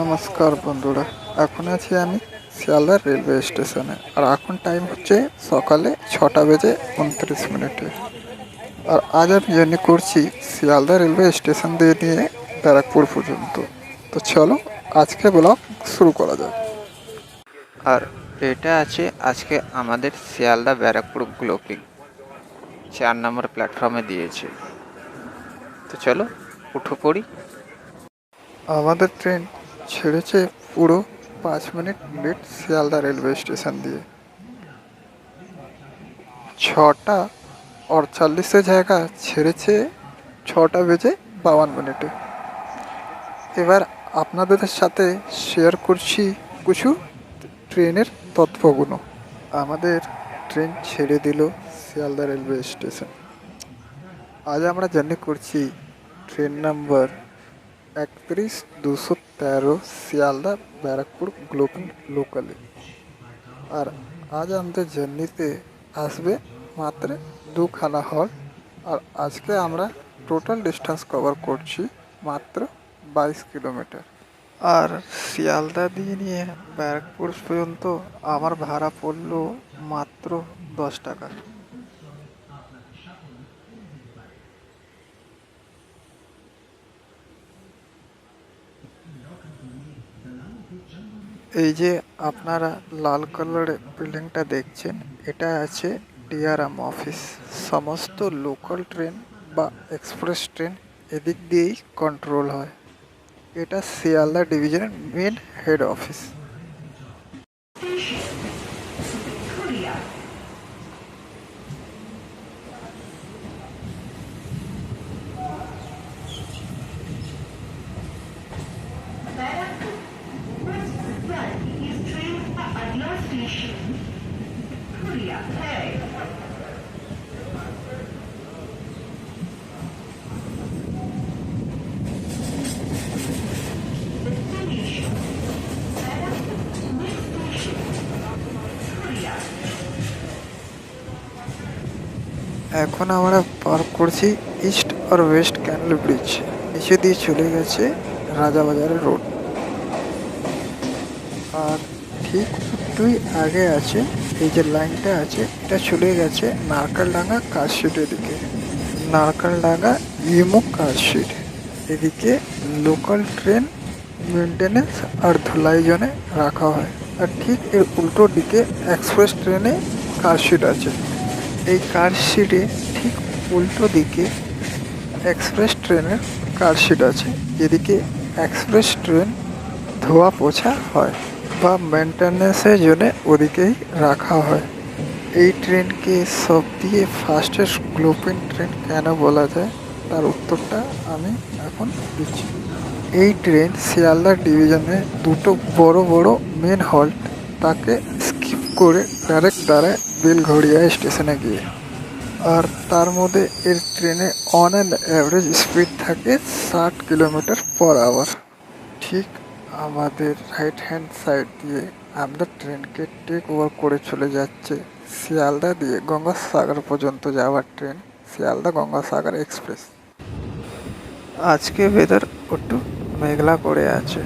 নমস্কার বন্ধুরা, এখন আছি আমি শিয়ালদা রেলওয়ে স্টেশনে। আর এখন টাইম হচ্ছে সকালে ছটা বেজে উনত্রিশ মিনিটে। আর আজ আমি জার্নি করছি শিয়ালদা রেলওয়ে স্টেশন দিয়ে নিয়ে ব্যারাকপুর পর্যন্ত। তো চলো আজকে ব্লগ শুরু করা যাক। আর এটা আছে আজকে আমাদের শিয়ালদা ব্যারাকপুর গ্লোপিং চার নম্বর প্ল্যাটফর্মে দিয়েছে। তো চলো উঠো পড়ি। আমাদের ট্রেন ছেড়েছে পুরো পাঁচ minute late Sealdah railway station দিয়ে। ছটা অড়চাল্লিশে জায়গা ছেড়েছে, ছটা বেজে বাউান্ন মিনিটে। এবার আপনাদের সাথে শেয়ার করছি কিছু ট্রেনের তথ্যগুলো। আমাদের ট্রেন ছেড়ে দিল শিয়ালদা রেলওয়ে স্টেশন। আজ আমরা জার্নি করছি ট্রেন নাম্বার একত্রিশ, দুশো তেরো শিয়ালদা, ব্যারাকপুর গ্লোবাল লোকালে। আর আজ আমাদের জার্নিতে আসবে মাত্র দুখানা হল। আর আজকে আমরা টোটাল ডিস্টেন্স কভার করছি মাত্র বাইশ কিলোমিটার। আর শিয়ালদা দিয়ে নিয়ে ব্যারাকপুর পর্যন্ত আমার ভাড়া পড়ল মাত্র দশ টাকা। এই যে আপনারা লাল কালারের বিল্ডিংটা দেখছেন, এটা আছে ডিআরএম অফিস। সমস্ত লোকাল ট্রেন বা এক্সপ্রেস ট্রেন এদিক দিয়েই কন্ট্রোল হয়। এটা শিয়ালদা ডিভিশনের মেন হেড অফিস এখন আমরা পার করছি ইস্ট আর ওয়েস্ট ক্যানেল ব্রিজ। নিচে দিয়ে চলে গেছে রাজাবাজারের রোড। আর ঠিক একটুই আগে আছে। এই যে লাইনটা আছে, এটা চলে গেছে নারকেলডাঙ্গা কাশিটের দিকে। নারকেলডাঙ্গা ইমো কাশিট এদিকে লোকাল ট্রেন মেনটেনেন্স আর ধুলাই জনে রাখা হয়। আর ঠিক এর উল্টো দিকে এক্সপ্রেস ট্রেনে কারশিট আছে। এই কারশিটে ঠিক উল্টো দিকে এক্সপ্রেস ট্রেনের কারশিট আছে। যেদিকে এক্সপ্রেস ট্রেন ধোয়া পোছা হয়। বা মেনটেন্যান্সের জন্য ওদিকেই রাখা হয়। এই ট্রেনকে সব দিয়ে ফাস্টেস্ট গ্লোপিং ট্রেন কেন বলা যায়? তার উত্তরটা আমি এখন দিচ্ছি। এই ট্রেন শিয়ালদা ডিভিশনে দুটো বড় বড় মেন হল্ট তাকে স্কিপ করে ডাইরেক্ট দাঁড়ায় বেলঘড়িয়া স্টেশনে গিয়ে। আর তার মধ্যে এর ট্রেনে অন অ্যান্ড অ্যাভারেজ স্পিড থাকে ষাট কিলোমিটার পর আওয়ার ঠিক আমাদের রাইট হ্যান্ড সাইড দিয়ে আমরা ট্রেনকে টেক ওভার করে চলে যাচ্ছে। শিয়ালদা দিয়ে গঙ্গাসাগর পর্যন্ত যাওয়ার ট্রেন শিয়ালদা গঙ্গাসাগর এক্সপ্রেস আজকে ওয়েদার একটু মেঘলা করে আছে।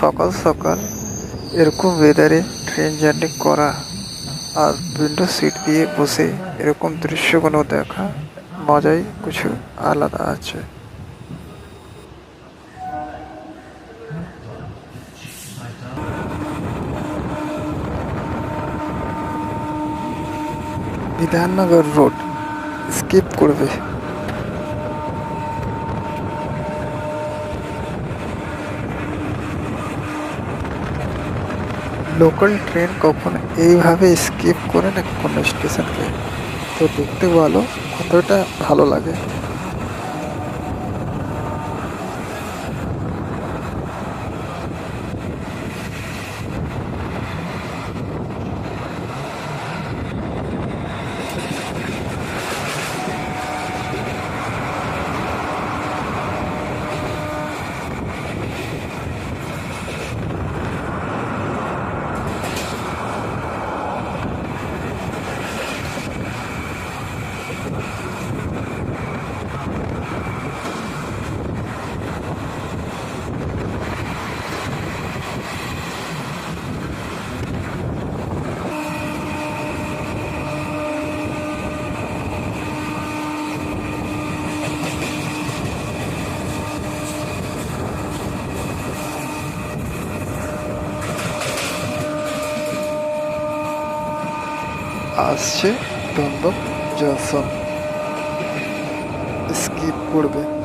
সকাল সকাল এরকম ওয়েদারে ট্রেন জার্নি করা আর উইন্ডো সিট দিয়ে বসে এরকম দৃশ্যগুলো দেখা, মজাই কিছু আলাদা আছে। বিধাননগর রোড। স্কিপ করবে। লোকাল ট্রেন কখন এইভাবে স্কিপ করে না কোনো স্টেশনকে। তো দেখতে ভালো কতটা ভালো লাগে। আসছে দমদম জনসন স্কিপ করবে।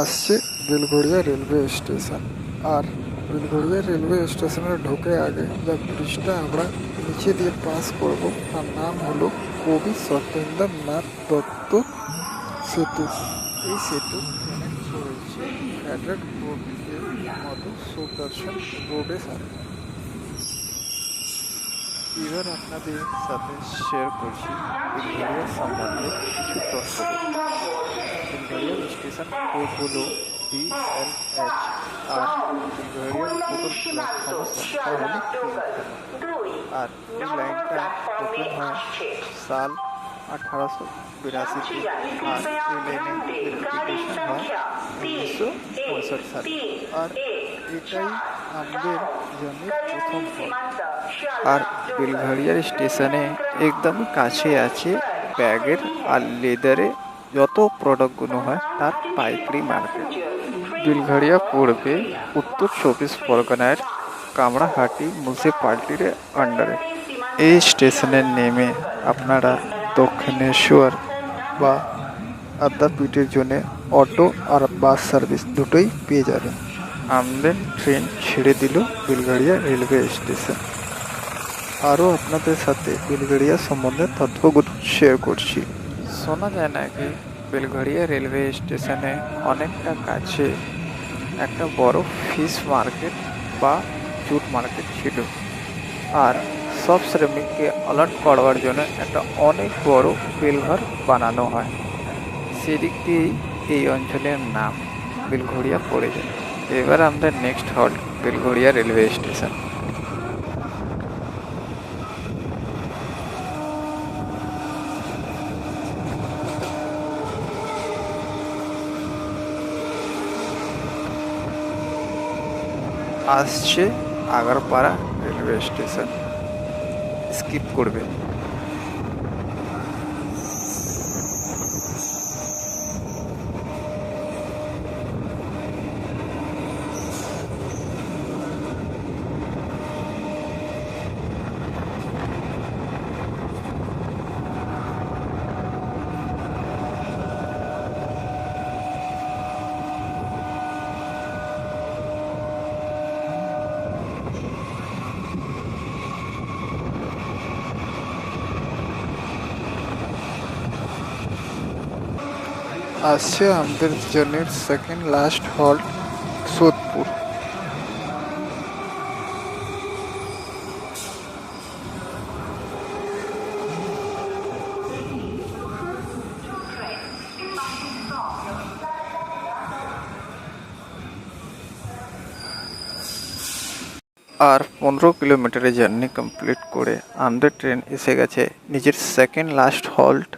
আসছে বেলঘড়িয়া রেলওয়ে স্টেশন। আর বেলঘড়িয়া রেলওয়ে স্টেশনে ঢোকে আগে যা ব্রিজটা আমরা নিচে দিয়ে পাস করব, তার নাম হলো কবি সত্যেন্দ্রনাথ দত্ত সেতু। এই সেতু বোর্ডের মতো সুদর্শন বোর্ডের এবার আপনাদের সাথে শেয়ার করছি সম্বন্ধে কিছু তথ্য। স্টেশন কোড হলো বিএলএচ আর বেলঘড়িয়া টোটাল প্ল্যাটফর্ম সংখ্যা হলো আর এই লাইনটা ওপেন হয় সাল আঠারোশো বিরাশিতে আর এই লাইনে ইলেকট্রিফিকেশন হয় উনিশশো পঁয়ষট্টি সালে আর এটাই আমাদের জন্য প্রথম আর বেলঘড়িয়ার স্টেশনে একদম কাছে আছে ব্যাগের আর লেদারে যত প্রোডাক্টগুলো হয়, তার পাইকারি মার্কেট। বেলঘড়িয়া পড়বে উত্তর চব্বিশ পরগনার কামড়াহাটি মিউনিসিপালিটির আন্ডারে এই স্টেশনে নেমে আপনারা দক্ষিণেশ্বর বা আদ্যাপীঠের জন্য অটো আর বাস সার্ভিস দুটোই পেয়ে যাবেন। আমাদের ট্রেন ছেড়ে দিল বেলঘড়িয়া রেলওয়ে স্টেশন আরও আপনাদের সাথে বেলঘড়িয়া সম্বন্ধে তথ্যগুলো শেয়ার করছি। শোনা যায় নাকি বেলঘড়িয়া রেলওয়ে স্টেশনে অনেকটা কাছে একটা বড় ফিশ মার্কেট বা জুট মার্কেট ছিল। আর সব শ্রমিককে অ্যালার্ট করবার জন্য একটা অনেক বড় বেলঘর বানানো হয়। সেদিক দিয়েই এই অঞ্চলের নাম বেলঘড়িয়া পড়ে যায়। এবার আমাদের next halt Belgharia railway station. আসছে আগারপাড়া রেলওয়ে স্টেশন। স্কিপ করবে আসছে আমাদের জার্নির সেকেন্ড লাস্ট হল্ট সোদপুর। আর পনেরো কিলোমিটারের জার্নি কমপ্লিট করে আমাদের ট্রেন এসে গেছে। নিজের সেকেন্ড লাস্ট হল্ট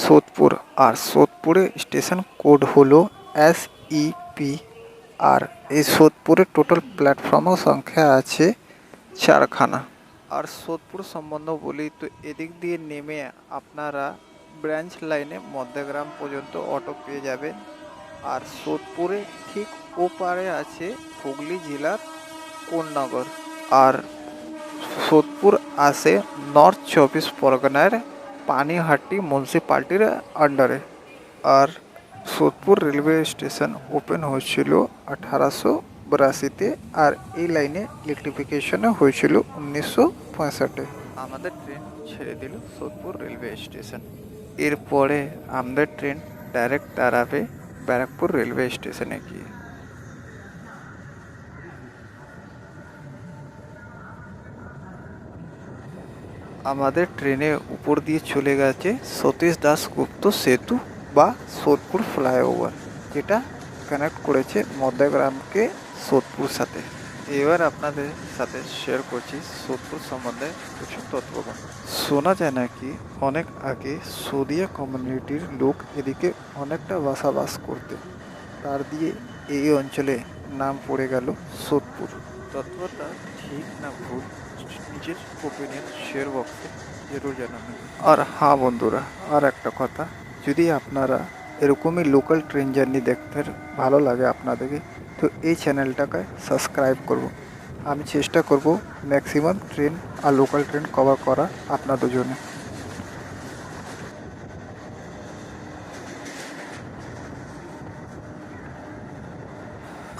সোদপুর। আর সোদপুরে স্টেশন কোড হলো এস পি আর। এই সোদপুরে টোটাল প্ল্যাটফর্ম সংখ্যা আছে চারখানা। আর সোদপুর সম্বন্ধ বলি তো এদিক দিয়ে নেমে আপনারা ব্রাঞ্চ লাইনে মধ্যগ্রাম পর্যন্ত অটো পেয়ে যাবেন। আর সোদপুরে ঠিক ওপারে আছে হুগলি জেলার কোন্নগর। আর সোদপুর আসে নর্থ চব্বিশ পরগনার পানিহাটি মিউনিসিপালিটির আন্ডারে আর সোদপুর রেলওয়ে স্টেশন ওপেন হয়েছিল আঠারোশো বিরাশিতে আর এই লাইনে ইলেকট্রিফিকেশনও হয়েছিল উনিশশো পঁয়ষট্টি আমাদের ট্রেন ছেড়ে দিল সোদপুর রেলওয়ে স্টেশন এরপরে আমাদের ট্রেন ডাইরেক্ট দাঁড়াবে ব্যারাকপুর রেলওয়ে স্টেশনে গিয়ে। আমাদের ট্রেনে উপর দিয়ে চলে গেছে সতীশ দাস গুপ্ত সেতু বা সোদপুর ফ্লাইওভার, যেটা কানেক্ট করেছে মধ্যগ্রামকে সোদপুর সাথে। এবার আপনাদের সাথে শেয়ার করছি সোদপুর সম্বন্ধে কিছু তথ্যবান শোনা যায় নাকি অনেক আগে সৌদিয়া কমিউনিটির লোক এদিকে অনেকটা বাসাবাস করতে। তার দিয়ে এই অঞ্চলে নাম পড়ে গেল সোদপুর। তথ্যটা ঠিক না ভুল? নিজের ওপিনিয়ন শেয়ার বক্সে জরুর জানাবেন। আর হ্যাঁ বন্ধুরা, আর একটা কথা, যদি আপনারা এরকমই লোকাল ট্রেন জার্নি দেখতে ভালো লাগে আপনাদেরকে, তো এই চ্যানেলটাকে সাবস্ক্রাইব করব। আমি চেষ্টা করব ম্যাক্সিমাম ট্রেন আর লোকাল ট্রেন কভার করা আপনাদের জন্য।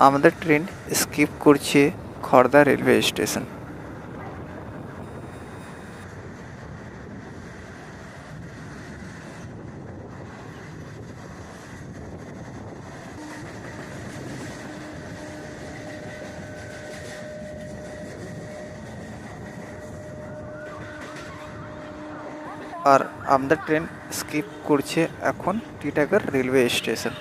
আমাদের ট্রেন স্কিপ করছে খড়দা রেলওয়ে স্টেশন আর আমাদের ট্রেন স্কিপ করছে এখন টিটাগড় রেলওয়ে স্টেশন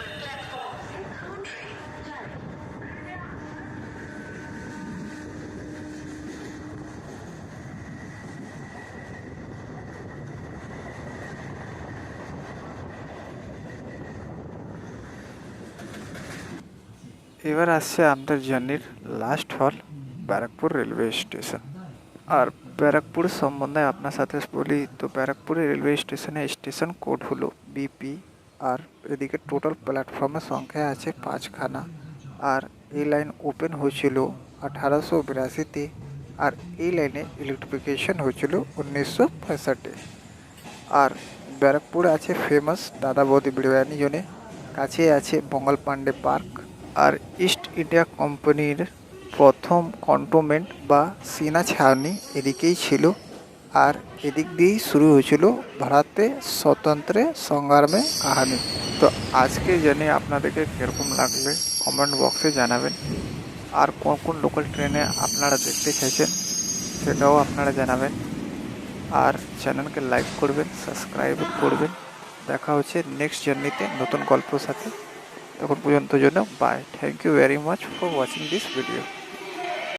এবার আসছে আমাদের জার্নির লাস্ট হল ব্যারাকপুর রেলওয়ে স্টেশন আর ব্যারাকপুর সম্বন্ধে আপনার সাথে বলি। তো ব্যারাকপুরে রেলওয়ে স্টেশনে স্টেশন কোড হলো বিপি আর এদিকে টোটাল প্ল্যাটফর্মের সংখ্যা আছে পাঁচখানা। আর এই লাইন ওপেন হয়েছিল আঠারোশো বিরাশিতে আর এই লাইনে ইলেকট্রিফিকেশন হয়েছিল উনিশশো পঁয়ষট্টি। আর ব্যারাকপুর আছে ফেমাস দাদা বৌদি বিরিয়ানি জোনে। কাছে আছে মঙ্গল পান্ডে পার্ক। আর ইস্ট ইন্ডিয়া কোম্পানির প্রথম কন্টোমেন্ট বা সিনা ছাউনি এদিকেই ছিল আর এদিক দিয়েই শুরু হয়েছিল ভারতে স্বতন্ত্রে সংগ্রামে কাহানি। তো আজকে জেনে আপনাদেরকে কীরকম লাগলে কমেন্ট বক্সে জানাবেন। আর কোন কোন লোকাল ট্রেনে আপনারা দেখতে চাইছেন সেটাও আপনারা জানাবেন। আর চ্যানেলকে লাইক করবেন সাবস্ক্রাইব করবেন। দেখা হচ্ছে নেক্সট জার্নিতে নতুন গল্পর সাথে। তখন পর্যন্ত জন্য bye thank you very much for watching this video